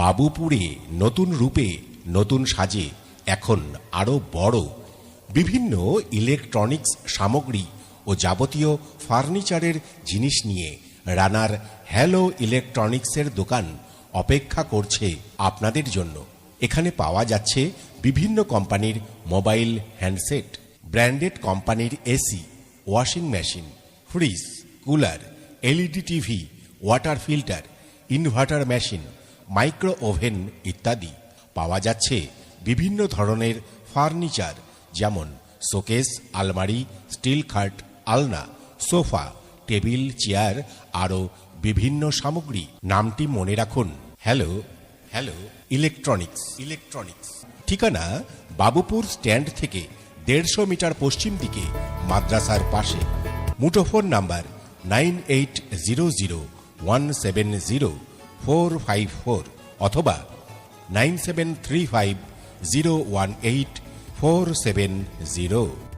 বাবুপুরে নতুন রূপে, নতুন সাজে, এখন আরও বড়। বিভিন্ন ইলেকট্রনিক্স সামগ্রী ও যাবতীয় ফার্নিচারের জিনিস নিয়ে রানার হ্যালো ইলেকট্রনিক্সের দোকান অপেক্ষা করছে আপনাদের জন্য। এখানে পাওয়া যাচ্ছে বিভিন্ন কোম্পানির মোবাইল হ্যান্ডসেট, ব্র্যান্ডেড কোম্পানির AC, washing machine, fridge, cooler, LED TV, water filter, inverter machine micro oven ইত্যাদি পাওয়া যাচ্ছে বিভিন্ন ধরনের ফার্নিচার, যেমন শোকেস, আলমারি, স্টিল খাট, আলনা, সোফা, টেবিল, চেয়ার, আরও বিভিন্ন সামগ্রী। নামটি মনে রাখুন। Hello hello, electronics. ইলেকট্রনিক্স। ঠিকানা বাবুপুর স্ট্যান্ড থেকে দেড়শো মিটার পশ্চিম দিকে মাদ্রাসার পাশে। মুঠোফোন number nine eight zero zero one seven zero four five four অথবা nine seven three five zero one eight four seven zero